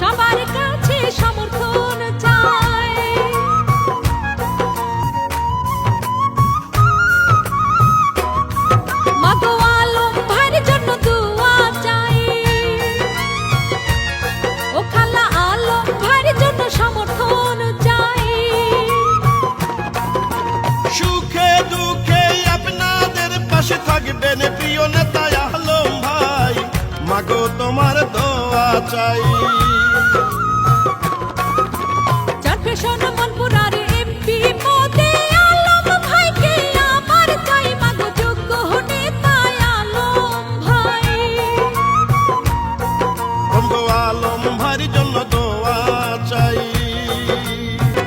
সবার কাছে সমর্থন চাই। মাগো আলম সমর্থন চাই। সুখে দুঃখে আপনাদের পাশে থাকবেন প্রিয় নেতা মাগো তোমার দোয়া চাই।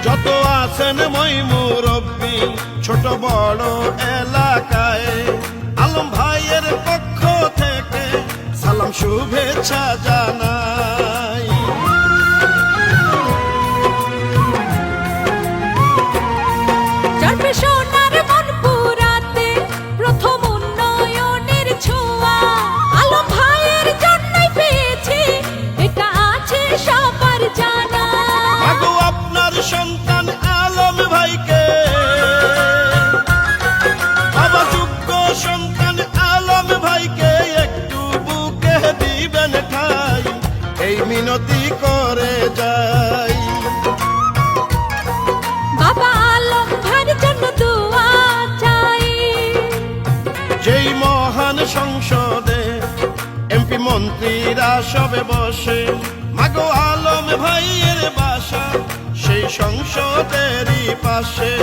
যত আছেন মই মুরব্বী ছোট বড় এলাকায় আলম ভাইয়ের পক্ষ শুভেচ্ছা জানাই। মিনতি করে যাই। বাবা জন্য দোয়া চাই। যেই মহান সংসদে এমপি মন্ত্রীরা সবে বসে মাগো আলম ভাইয়ের বাসা সেই সংসদেরই পাশে।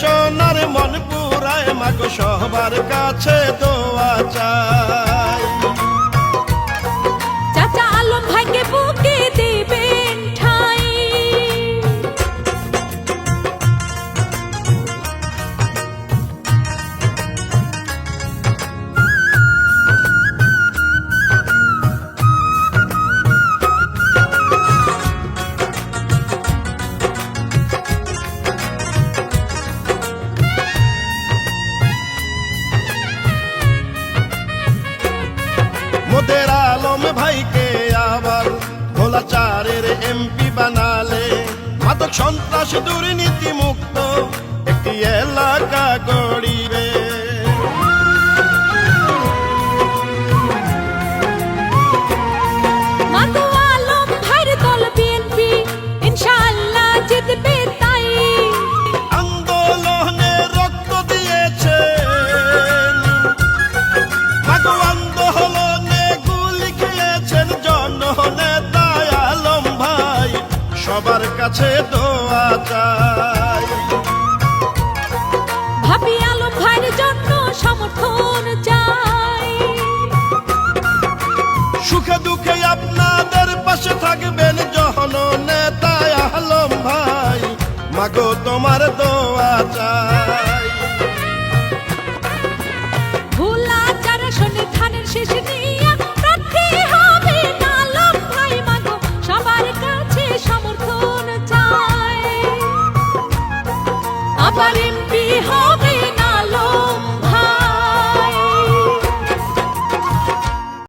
সোনার মন পুরায় মাগো সবার কাছে দোয়া চাই। ভোলাচারের এমপি বানালে মাদক সন্ত্রাস দুর্নীতি কাছে দোয়া চাই। ভাবি আলম ভাইয়ের জন্য সমর্থন চাই। সুখে দুঃখে আপনাদের পাশে থাকবেন যখন নেতা আলম ভাই। মাগো তোমার দোয়া এবার এমপি হবে